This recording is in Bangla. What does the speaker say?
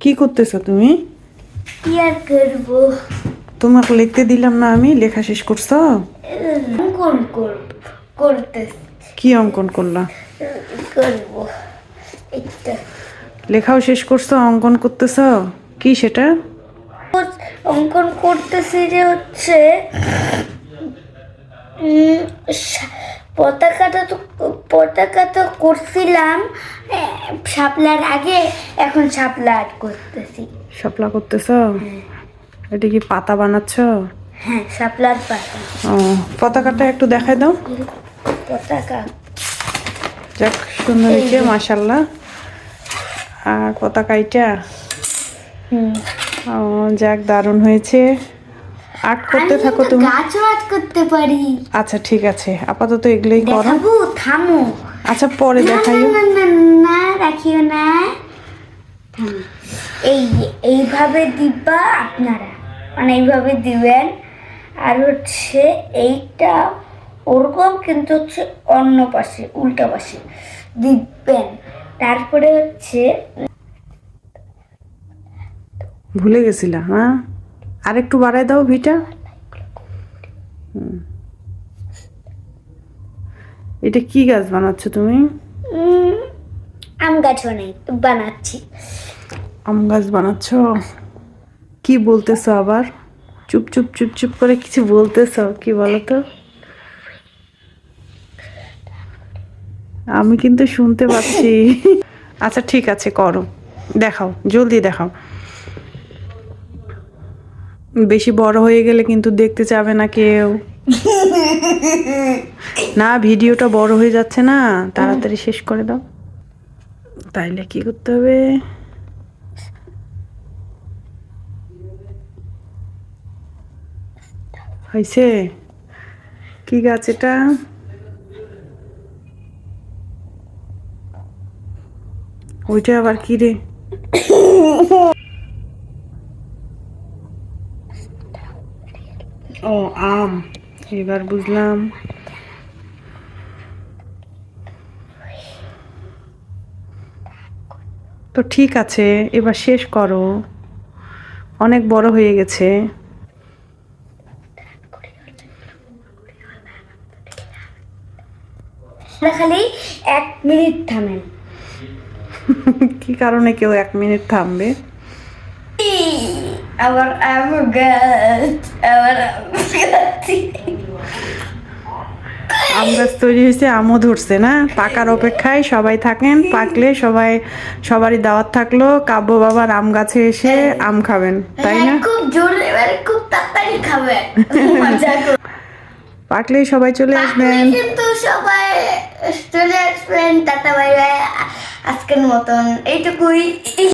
কি করতেছো তুমি? কি আর করব? তোমাকে লিখতে দিলাম না আমি লেখা শেষ করছ? অঙ্কন করতে কি অঙ্কন করলা? করব। একটা। লেখাও শেষ করছ অঙ্কন করতেছ? কি সেটা? অঙ্কন করতেছি যে হচ্ছে পতাকাটা তো পতাকা তো করছিলাম শাপলার আগে এখন শাপলা আর্ট করতেছি। শাপলা করতেছ? এটা কি পাতা বানাচ্ছ? হ্যাঁ শাপলার পাতা। ও পতাকাটা একটু দেখাই দাও। পতাকা। যাক সুন্দর হয়েছে মাসাল্লাহ আর পতাকা এটা হুম। ও যাক দারুণ হয়েছে। আর্ট করতে থাকো তুমি। গাছও আর্ট করতে পারি। আচ্ছা ঠিক আছে। আপাতত এগুলোই করো। থামো। আচ্ছা পরে না, দেখাইও। না না না রাখিও না। এই এইভাবে দিবা আপনারা। মানে এইভাবে দিবেন। আর হচ্ছে এইটা ওরকম কিন্তু হচ্ছে অন্য পাশে উল্টা পাশে দিবেন। তারপরে হচ্ছে ভুলে গেছিলা হ্যাঁ? আর একটু বাড়াই দাও ভিটা। হুম। এটা কি গাছ বানাচ্ছ তুমি? আম গাছ বানাই বানাচ্ছি। আম গাছ বানাচ্ছ? কি বলতেছ আবার? চুপ চুপ চুপ চুপ করে কিছু বলতেছ কি বলো তো আমি কিন্তু শুনতে পাচ্ছি। আচ্ছা ঠিক আছে করো। দেখাও জলদি দেখাও। বেশি বড় হয়ে গেলে কিন্তু দেখতে চাবে না কেউ। না ভিডিওটা বড় হয়ে যাচ্ছে না। তাড়াতাড়ি শেষ করে দাও। তাইলে কি করতে হবে? হয়েছে কি গাছ এটা? ওইটা আবার কি রে? ও আম। এবার বুঝলাম। তো ঠিক আছে এবার শেষ করো। অনেক বড় হয়ে গেছে। খালি এক মিনিট থামেন। কি কারণে কেউ এক মিনিট থামবে? আবার আম গাছ আবার আম গাছ তৈরি হয়েছে আমও ধরছে না। পাকার অপেক্ষায় সবাই থাকেন পাকলে সবাই সবারই দাওয়াত থাকল কাব্য বাবার আম গাছে এসে আম খাবেন তাই না? খুব জোরে খুব তাড়াতাড়ি খাবে। পাকলেই সবাই চলে আসবেন। কিন্তু সবাই চলে আসবেন টাটা বাই বাই আজকের মতন এইটুকুই।